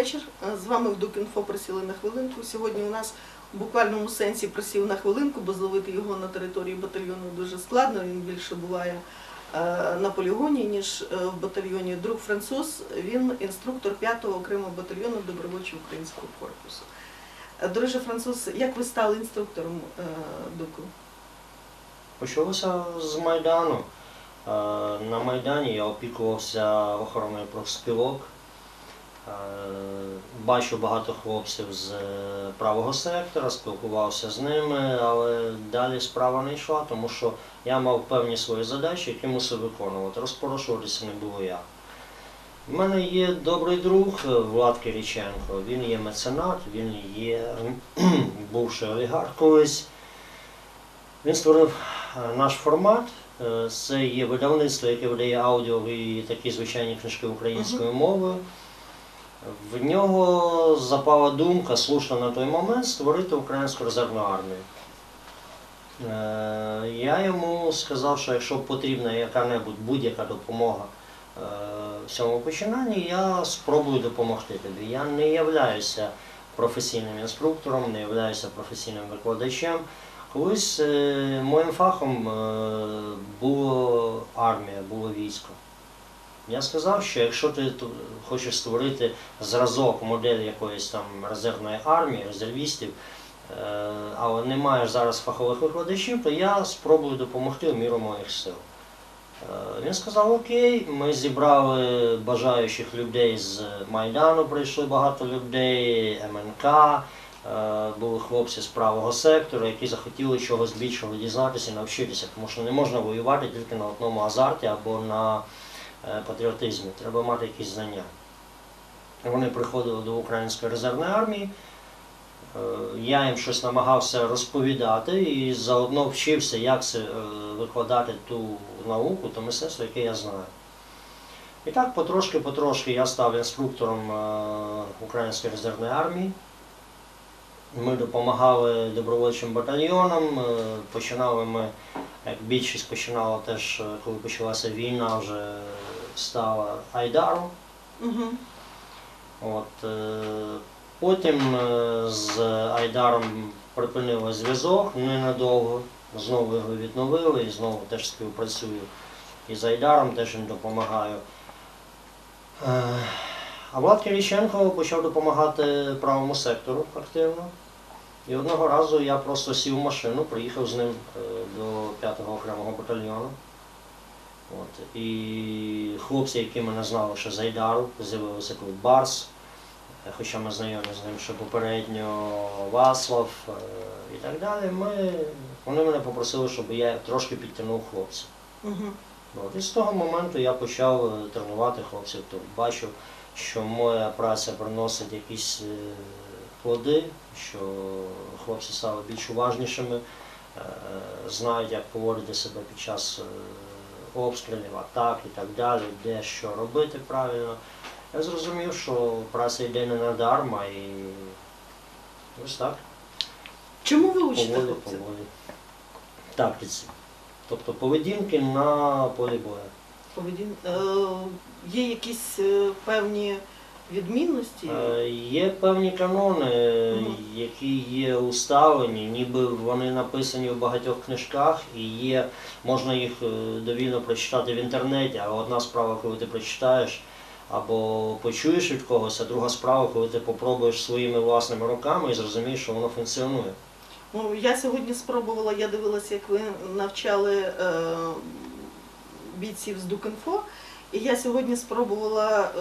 вечір. Е, З вами в Дукінфо присіли на хвилинку. Сьогодні у нас в буквальному сенсі присів на хвилинку, бо зловити його на території батальйону дуже складно. Він більше буває е, на полігоні, ніж е, в батальйоні. Друг француз, він інструктор 5-го окремого батальйону добровольчого українського корпусу. Е, Дороже француз, як ви стали інструктором Дуку? Почалося з Майдану. На Майдані я опікувався охороною профспілок. Е, Бачу багато хлопців з е, правого сектора, спілкувався з ними, але далі справа не йшла, тому що я мав певні свої задачі, які мусив виконувати. Розпорошуватися не було як. У мене є добрий друг е, Влад Кириченко. Він є меценат, він є бувший олігарх колись. Він створив наш формат. Це є видавництво, яке видає аудіо і такі звичайні книжки українською мовою. В нього запала думка, слушна на той момент, створити українську резервну армію. Е, Я йому сказав, що якщо потрібна яка-небудь будь-яка допомога е, в цьому починанні, я спробую допомогти тобі. Я не являюся професійним інструктором, не являюся професійним викладачем. Колись е, моїм фахом було армія, було військо. Я сказав, що якщо ти хочеш створити зразок, модель якоїсь там резервної армії, резервістів, е, але не маєш зараз фахових викладачів, то я спробую допомогти в міру моїх сил. Е, Він сказав, окей, ми зібрали бажаючих людей з Майдану, прийшли багато людей, МНК, е, були хлопці з правого сектору, які захотіли чогось більшого дізнатися і навчитися, тому що не можна воювати тільки на одному азарті або на е, патріотизмі. Треба мати якісь знання. Вони приходили до Української резервної армії. Е, Я їм щось намагався розповідати і заодно вчився, як це е, викладати ту науку, то мистецтво, яке я знаю. І так потрошки-потрошки я став інструктором Української резервної армії. Ми допомагали добровольчим батальйонам. Починали ми, як більшість починала теж, коли почалася війна, вже стала Айдаром. Угу. От, е, потім е, з Айдаром припинили зв'язок ненадовго, знову його відновили і знову теж співпрацюю і з Айдаром, теж їм допомагаю. Е, А Влад Кириченко почав допомагати правому сектору активно. І одного разу я просто сів в машину, приїхав з ним до 5-го окремого батальйону. От. І хлопці, які мене знали ще з Айдару, з'явилися тут Барс, хоча ми знайомі з ним ще попередньо Васлав е, і так далі. Ми, вони мене попросили, щоб я трошки підтягнув хлопців. Угу. От. І з того моменту я почав е, тренувати хлопців тут. Бачив, що моя праця приносить якісь е, плоди, що хлопці стали більш уважнішими, знають, як поводити себе під час обстрілів, атак і так далі, де що робити правильно. Я зрозумів, що праця йде не надарма і ось так, Чому ви учите поволі, хлопців? поволі. Тактиці. Тобто поведінки на полі бою. Поведін... Е, є якісь е, певні відмінності? Е, Є певні канони, які є уставлені, ніби вони написані в багатьох книжках, і є, можна їх е, довільно прочитати в інтернеті, а одна справа, коли ти прочитаєш або почуєш від когось, а друга справа, коли ти попробуєш своїми власними руками і зрозумієш, що воно функціонує. Ну, я сьогодні спробувала, я дивилася, як ви навчали е, бійців з Дукінфо, і я сьогодні спробувала е,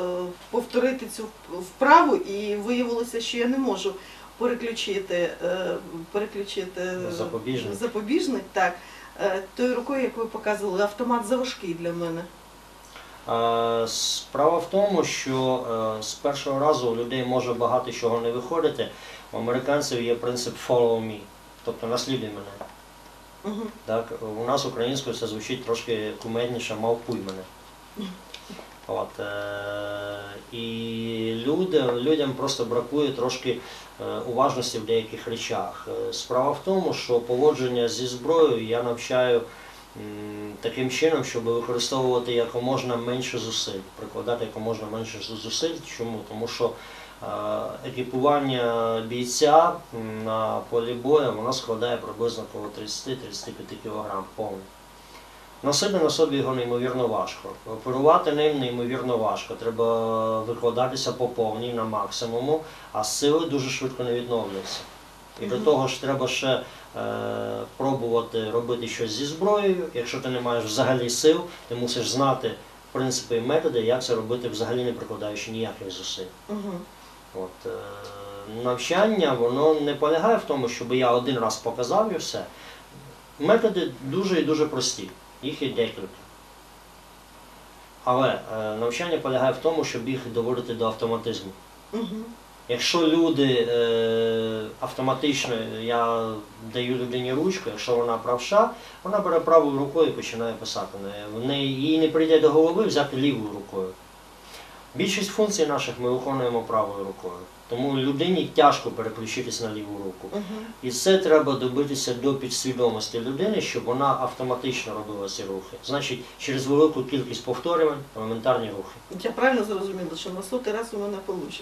повторити цю вправу, і виявилося, що я не можу переключити, е, переключити Запобіжник. запобіжник, так. Е, тою рукою, як ви показували, автомат заважкий для мене. Справа в тому, що з першого разу у людей може багато чого не виходити. У американців є принцип follow me, тобто наслідуй мене. Угу. Так, у нас українською це звучить трошки кумедніше, мавпуй мене. От, е, і люди, людям просто бракує трошки е, уважності в деяких речах. Е, Справа в тому, що поводження зі зброєю я навчаю таким чином, щоб використовувати якоможна менше зусиль, прикладати якоможна менше зусиль. Чому? Тому що екіпування бійця на полі бою воно складає приблизно коло 30-35 кг повний. Носити на собі його неймовірно важко. Оперувати ним неймовірно важко. Треба викладатися по повній на максимуму, а сили дуже швидко не відновлюються. І до того ж треба ще е, пробувати робити щось зі зброєю. Якщо ти не маєш взагалі сил, ти мусиш знати принципи і методи, як це робити взагалі не прикладаючи ніяких зусиль. Угу. От, е, навчання воно не полягає в тому, щоб я один раз показав і все. Методи дуже і дуже прості, їх є декілька. Але е, навчання полягає в тому, щоб їх доводити до автоматизму. Угу. Якщо люди е, автоматично, я даю людині ручку, якщо вона правша, вона бере правою рукою і починає писати. В неї їй не прийде до голови взяти лівою рукою. Більшість функцій наших ми виконуємо правою рукою. Тому людині тяжко переключитись на ліву руку. Угу. І це треба добитися до підсвідомості людини, щоб вона автоматично робила ці рухи. Значить, через велику кількість повторювань, елементарні рухи. Я правильно зрозуміла, що на сотий раз у мене вийде.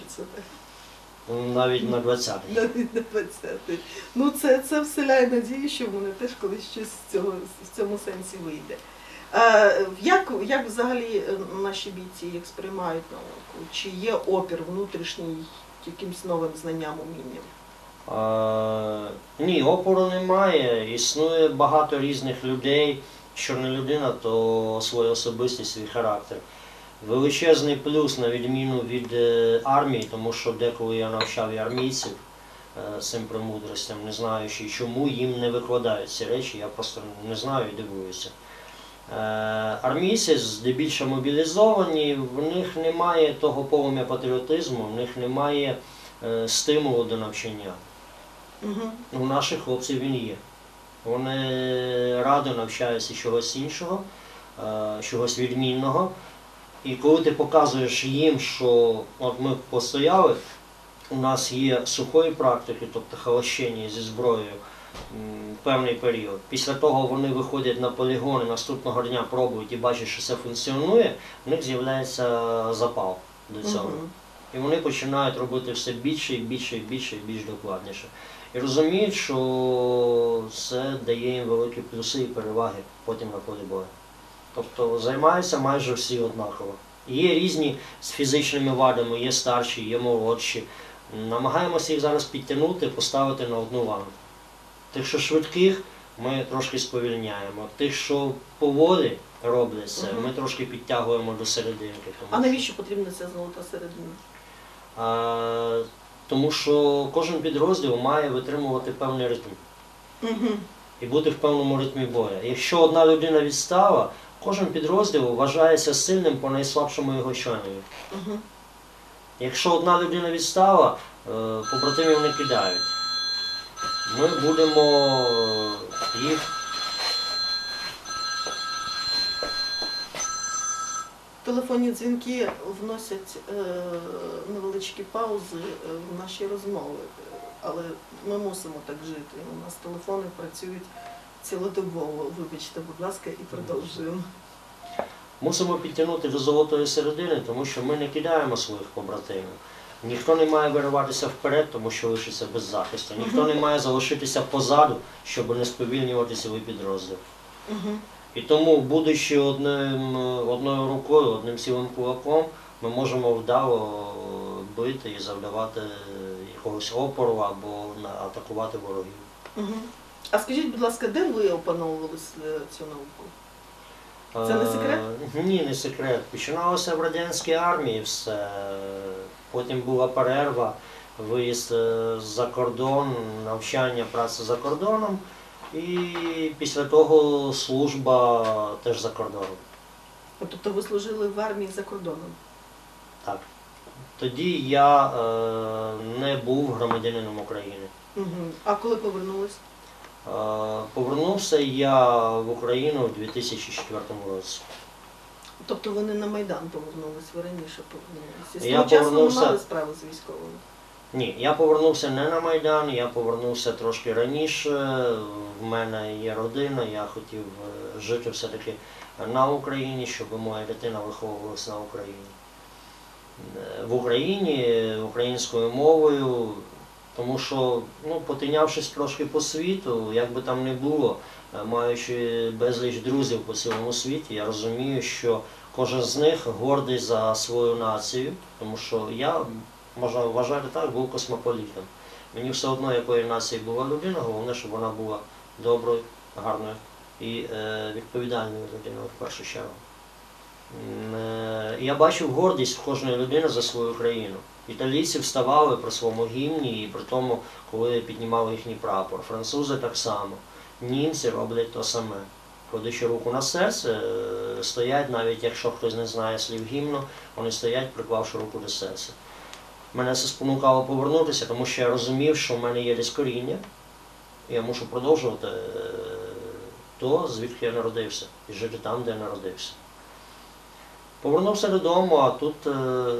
Навіть на 20 Навіть на 20-й. Ну це, це вселяє надію, що в мене теж колись щось з цього в цьому сенсі вийде. Е, як, як взагалі е, наші бійці їх сприймають науку? Чи є опір внутрішній якимсь новим знанням, умінням? Е, ні, опору немає. Існує багато різних людей. Не людина, то своя особистість, свій характер. Величезний плюс на відміну від е, армії, тому що деколи я навчав і армійців е, цим премудростям, не знаючи, чому їм не викладають ці речі, я просто не знаю і дивуюся. Е, Армійці здебільшого мобілізовані, в них немає того полум'я патріотизму, в них немає е, стимулу до навчання. Угу. У наших хлопців він є. Вони радо навчаються чогось іншого, е, чогось відмінного. І коли ти показуєш їм, що от ми постояли, у нас є сухої практики, тобто халащення зі зброєю певний період. Після того вони виходять на полігони, наступного дня пробують і бачать, що це функціонує, в них з'являється запал до цього. І вони починають робити все більше і більше і більше і більш докладніше. І розуміють, що це дає їм великі плюси і переваги потім на полі бою. Тобто займаються майже всі однаково. Є різні з фізичними вадами, є старші, є молодші. Намагаємося їх зараз підтягнути, поставити на одну ланку. Тих, що швидких, ми трошки сповільняємо. Тих, що поволі роблять це, Мгм. ми трошки підтягуємо до серединки. тому А навіщо потрібна ця золота середина? а, тому що кожен підрозділ має витримувати певний ритм Угу. і бути в певному ритмі бою. Якщо одна людина відстала, кожен підрозділ вважається сильним по найслабшому його членові. Угу. Якщо одна людина відстала, е, побратимів не кидають. Ми будемо їх Телефонні дзвінки вносять е, невеличкі паузи е, в наші розмови, але ми мусимо так жити. У нас телефони працюють цілодобово. Вибачте, будь ласка, і продовжуємо. мусимо підтягнути до золотої середини, тому що ми не кидаємо своїх побратимів. Ніхто не має вириватися вперед, тому що лишиться без захисту. Ніхто не має залишитися позаду, щоб не сповільнювати свій підрозділ. І тому, будучи одним, одною рукою, одним цілим кулаком, ми можемо вдало бити і завдавати якогось опору або атакувати ворогів. А скажіть, будь ласка, де ви опановували цю науку? Це не секрет? Е, Ні, не секрет. Починалося в радянській армії все. Потім була перерва, виїзд е, за кордон, навчання, праця за кордоном. І після того служба теж за кордоном. Тобто ви служили в армії за кордоном? Так. Тоді я е, не був громадянином України. Угу. А коли повернулись? Повернувся я в Україну у 2004 році. Тобто ви не на Майдан повернулись, ви раніше повернулися. Я часу повернувся- мали справу з військовими. Ні, я повернувся не на Майдан, я повернувся трошки раніше. В мене є родина, я хотів е, жити все-таки на Україні, щоб моя дитина виховувалася на Україні. е, в Україні українською мовою, тому що, ну, потинявшись трошки по світу, як би там не було, е, маючи безліч друзів по цілому світі, я розумію, що кожен з них гордий за свою націю, тому що я, можна вважати так, був космополітом. Мені все одно, якої нації була людина, головне, щоб вона була доброю, гарною і е, відповідальною людиною в першу чергу. Е, Я бачив гордість в кожної людини за свою країну. Італійці вставали при своєму гімні і при тому, коли піднімали їхній прапор. Французи так само. Німці роблять то саме. Кладучи руку на серце, е, стоять, навіть якщо хтось не знає слів гімну, вони стоять, приклавши руку до серця. Мене це спонукало повернутися, тому що я розумів, що в мене є десь коріння, і я мушу продовжувати е, то, звідки я народився, і жити там, де я народився. Повернувся додому, а тут е,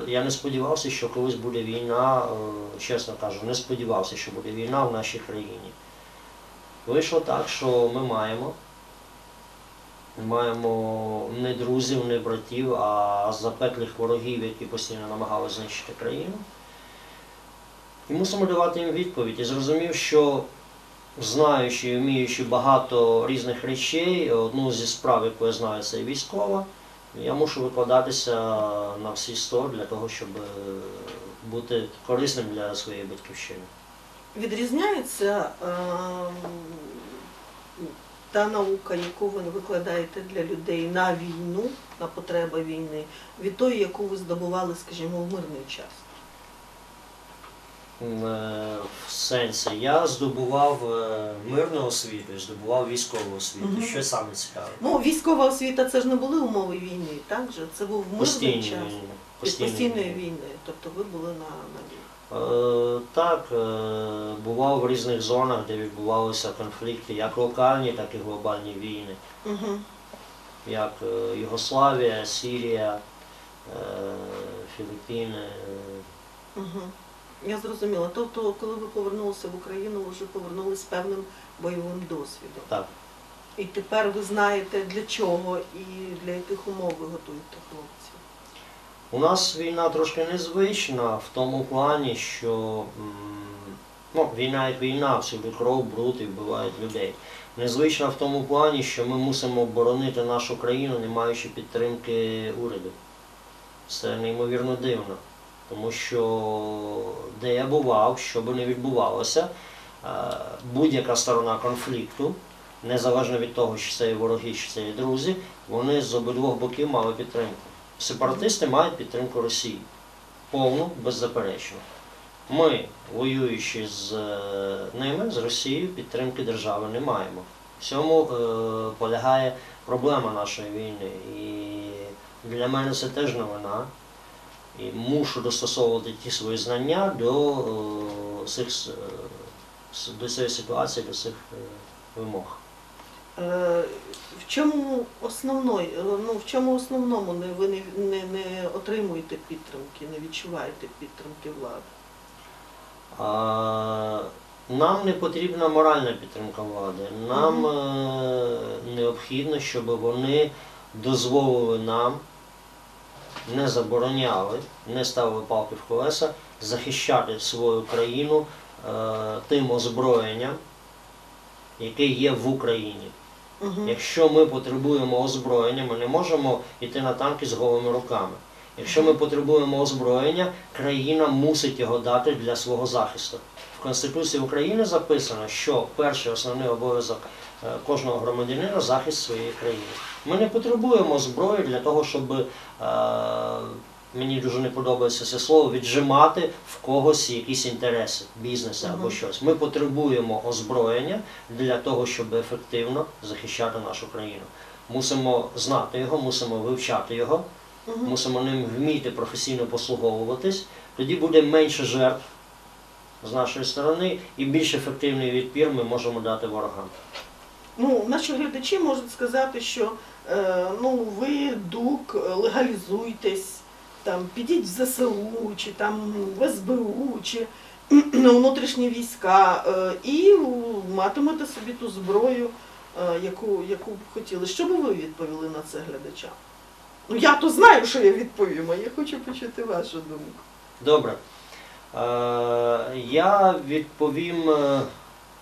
я не сподівався, що колись буде війна, е, чесно кажу, не сподівався, що буде війна в нашій країні. Вийшло так, що ми маємо. Маємо не друзів, не братів, а запеклих ворогів, які постійно намагалися знищити країну. І мусимо давати їм відповідь. І зрозумів, що знаючи і вміючи багато різних речей, одну зі справ, яку я знаю, це військова, я мушу викладатися на всі 100 для того, щоб е, бути корисним для своєї батьківщини. Відрізняється е, та наука, яку ви викладаєте для людей на війну, на потреби війни, від тої, яку ви здобували, скажімо, в мирний час. Е, В сенсі я здобував е, мирну освіту здобував військову освіту. Мгм. Що саме цікаве? Ну, військова освіта це ж не були умови війни, так же? Це був мирний Постійні час. війни. Від постійної війни. Тобто ви були на, на війні. Е, Так, е, бував в різних зонах, де відбувалися конфлікти, як локальні, так і глобальні війни, Угу. як е, Югославія, Сірія, е, Філіппіни. Угу. Я зрозуміла. Тобто, коли ви повернулися в Україну, ви вже повернулися з певним бойовим досвідом. Так. І тепер ви знаєте для чого і для яких умов ви готуєте хлопців. У нас війна трошки незвична в тому плані, що ну, війна як війна, всюди кров, бруд і вбивають людей. Незвична в тому плані, що ми мусимо боронити нашу країну, не маючи підтримки уряду. Це неймовірно дивно. Тому що де я бував, що би не відбувалося, е, будь-яка сторона конфлікту, незалежно від того, чи це є вороги, чи це є друзі, вони з обидвох боків мали підтримку. Сепаратисти мають підтримку Росії. Повну, беззаперечно. Ми, воюючи з е, ними, з Росією, підтримки держави не маємо. В цьому е, полягає проблема нашої війни. І для мене це теж новина. І мушу достосовувати ті свої знання до, е, цих, е, до цієї ситуації, до цих е, вимог. В чому основної, ну, в чому основному не, ви не, не, не отримуєте підтримки, не відчуваєте підтримки влади? А, Нам не потрібна моральна підтримка влади. Нам е, необхідно, щоб вони дозволили нам, не забороняли, не ставили палки в колеса, захищати свою країну е, тим озброєнням, яке є в Україні. Угу. Якщо ми потребуємо озброєння, ми не можемо йти на танки з голими руками. Якщо ми потребуємо озброєння, країна мусить його дати для свого захисту. В Конституції України записано, що перший основний обов'язок кожного громадянина захист своєї країни. Ми не потребуємо зброї для того, щоб е, мені дуже не подобається це слово, віджимати в когось якісь інтереси, бізнеси або щось. Ми потребуємо озброєння для того, щоб ефективно захищати нашу країну. Мусимо знати його, мусимо вивчати його, мусимо ним вміти професійно послуговуватись. Тоді буде менше жертв з нашої сторони і більш ефективний відпір ми можемо дати ворогам. Ну, наші глядачі можуть сказати, що е, ну, ви дук, легалізуйтесь, там, підіть в ЗСУ, чи там в СБУ, чи на внутрішні війська, е, і матимете собі ту зброю, е, яку, яку б хотіли. Що би ви відповіли на це глядачам? Ну я то знаю, що я відповім, а я хочу почути вашу думку. Добре. Е, я відповім,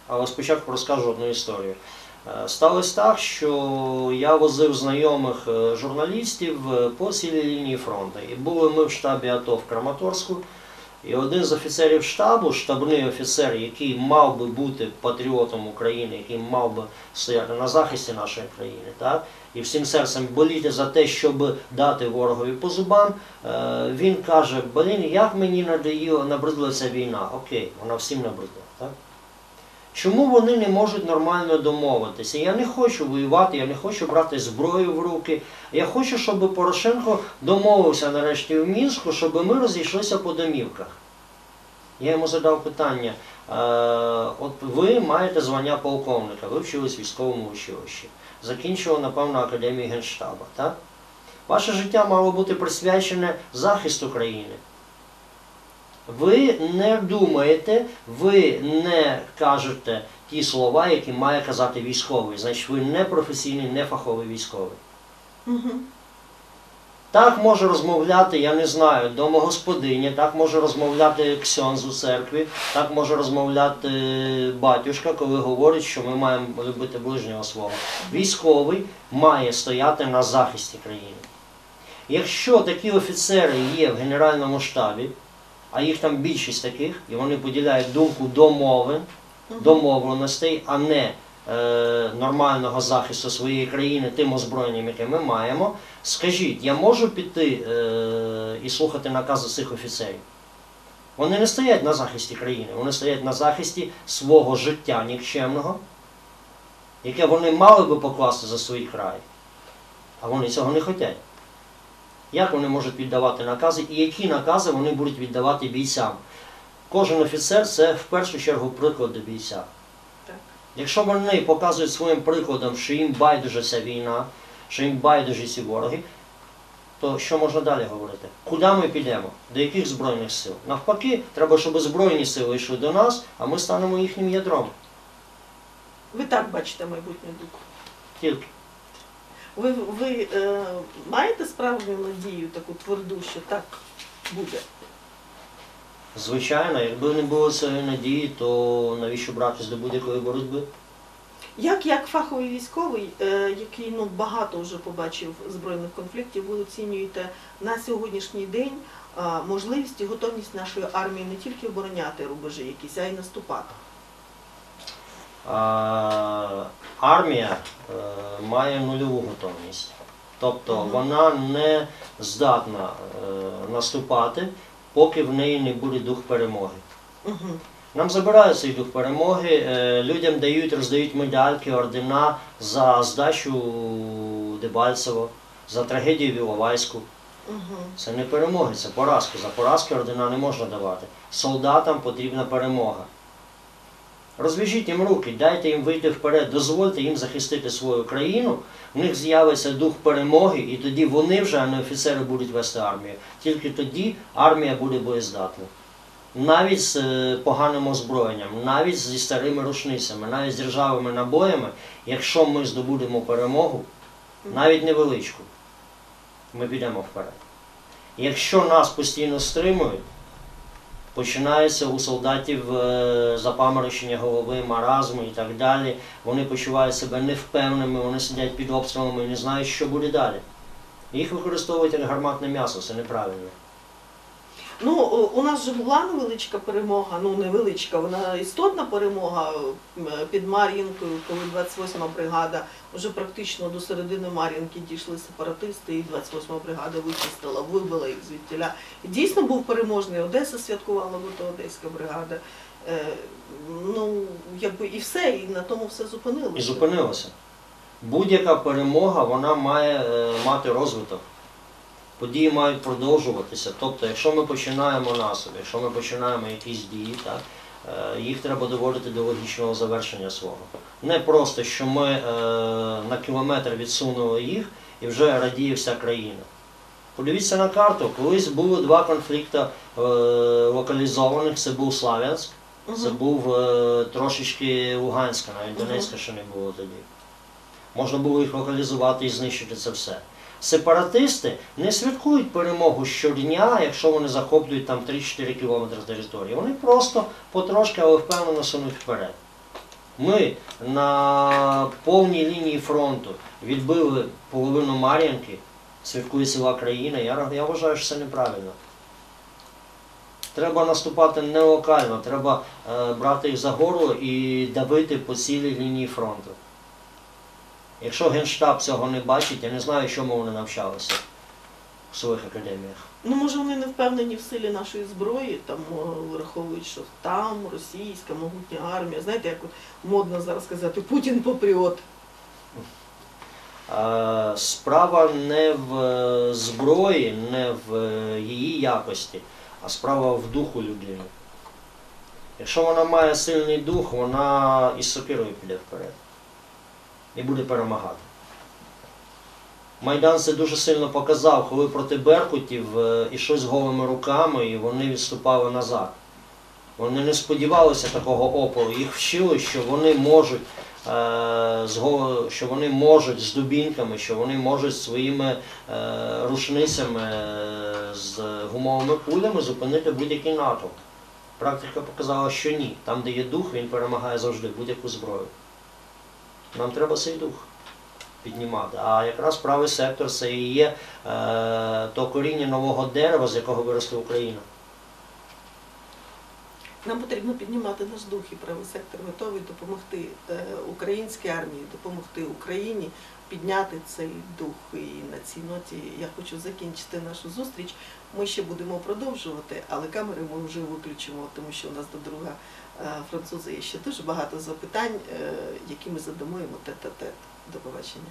але спочатку розкажу одну історію. Е, Сталося так, що я возив знайомих е, журналістів е, по цілій лінії фронту. І були ми в штабі АТО в Краматорську. І один з офіцерів штабу, штабний офіцер, який мав би бути патріотом України, який мав би стояти на захисті нашої країни, так? і всім серцем боліти за те, щоб дати ворогові по зубам, він каже, блін, як мені надоїла, набридла ця війна. Окей, вона всім набридла. Так? Чому вони не можуть нормально домовитися? Я не хочу воювати, я не хочу брати зброю в руки. Я хочу, щоб Порошенко домовився нарешті в Мінську, щоб ми розійшлися по домівках. Я йому задав питання: е, от ви маєте звання полковника, ви вчились в військовому училищі, закінчили, напевно, академію Генштаба. Так? Ваше життя мало бути присвячене захисту країни. Ви не думаєте, ви не кажете ті слова, які має казати військовий. Значить, ви не професійний, не фаховий військовий. Угу. Так може розмовляти, я не знаю, домогосподиня, так може розмовляти ксьонз у церкві, так може розмовляти батюшка, коли говорить, що ми маємо любити ближнього свого. Військовий має стояти на захисті країни. Якщо такі офіцери є в Генеральному штабі, а їх там більшість таких, і вони поділяють думку домовин, домовленостей, а не е, нормального захисту своєї країни тим озброєнням, яке ми маємо, скажіть, я можу піти е, і слухати накази цих офіцерів? Вони не стоять на захисті країни, вони стоять на захисті свого життя нікчемного, яке вони мали би покласти за свій край. А вони цього не хочуть. Як вони можуть віддавати накази і які накази вони будуть віддавати бійцям? Кожен офіцер це в першу чергу приклад до бійця. Так. Якщо вони показують своїм прикладом, що їм байдуже ця війна, що їм байдуже ці вороги, то що можна далі говорити? Куди ми підемо? До яких збройних сил? Навпаки, треба, щоб збройні сили йшли до нас, а ми станемо їхнім ядром. Ви так бачите майбутнє. Тільки. Ви, ви е, маєте справжню надію, таку тверду, що так буде? Звичайно, якби не було цієї надії, то навіщо братись до будь-якої боротьби? Як, як фаховий військовий, е, який ну, багато вже побачив збройних конфліктів, ви оцінюєте на сьогоднішній день е, можливість і готовність нашої армії не тільки обороняти рубежі якісь, а й наступати. А, армія е, має нульову готовність. Тобто вона не здатна е, наступати, поки в неї не буде дух перемоги. Нам забирають цей дух перемоги, е, людям дають, роздають медальки, ордена за здачу Дебальцево, за трагедію в Іловайську. Це не перемоги, це поразки. За поразки ордена не можна давати. Солдатам потрібна перемога. Розв'яжіть їм руки, дайте їм вийти вперед, дозвольте їм захистити свою країну, в них з'явиться дух перемоги, і тоді вони вже, а не офіцери, будуть вести армію. Тільки тоді армія буде боєздатна. Навіть з е, поганим озброєнням, навіть зі старими рушницями, навіть з державими набоями, якщо ми здобудемо перемогу, навіть невеличку, ми підемо вперед. Якщо нас постійно стримують, починається у солдатів е, запаморочення голови, маразми і так далі. Вони почувають себе невпевними, вони сидять під обстрілами і не знають, що буде далі. Їх використовують як гарматне м'ясо, це неправильно. Ну, у нас же була невеличка перемога, ну невеличка, вона істотна перемога під Мар'їнкою, коли 28-ма бригада вже практично до середини Мар'їнки дійшли сепаратисти, і 28-ма бригада вичистила, вибила їх звідтіля. Дійсно був переможний. Одеса святкувала, бо то Одеська бригада. Е, ну, якби і все, і на тому все зупинилося. І зупинилося. Будь-яка перемога вона має е, мати розвиток. Події мають продовжуватися. Тобто, якщо ми починаємо насоби, якщо ми починаємо якісь дії, так, е, їх треба доводити до логічного завершення свого. Не просто, що ми е, на кілометр відсунули їх і вже радіє вся країна. Подивіться на карту, колись було два конфлікти е, локалізованих, це був Славянськ, це був е, трошечки Луганська, навіть. Донецька ще не було тоді. Можна було їх локалізувати і знищити це все. Сепаратисти не святкують перемогу щодня, якщо вони захоплюють там 3-4 кілометри території. Вони просто потрошки, але впевнено сунуть вперед. Ми на повній лінії фронту відбили половину Мар'їнки, святкує ціла країна. Я, я вважаю, що це неправильно. Треба наступати не локально, треба е, брати їх за горло і давити по цілій лінії фронту. Якщо Генштаб цього не бачить, я не знаю, чому вони навчалися в своїх академіях. Ну, може, вони не впевнені в силі нашої зброї, там враховують, що там російська могутня армія. Знаєте, як модно зараз казати, Путін патріот. Справа не в е, зброї, не в е, її якості, а справа в духу людини. Якщо вона має сильний дух, вона із сокирою піде вперед і буде перемагати. Майдан це дуже сильно показав, коли проти Беркутів е, ішли з голими руками і вони відступали назад. Вони не сподівалися такого опору. Їх вчили, що вони можуть е, що вони можуть з дубінками, що вони можуть своїми е, рушницями з гумовими кулями зупинити будь-який натовп. Практика показала, що ні. Там, де є дух, він перемагає завжди будь-яку зброю. Нам треба цей дух піднімати. А якраз правий сектор це і є е, то коріння нового дерева, з якого виросла Україна. Нам потрібно піднімати наш дух і правий сектор готовий допомогти е, українській армії, допомогти Україні підняти цей дух. І на цій ноті я хочу закінчити нашу зустріч. Ми ще будемо продовжувати, але камери ми вже виключимо, тому що у нас до друга е, француза є ще дуже багато запитань, е, які ми задамо йому тет-а-тет. До побачення.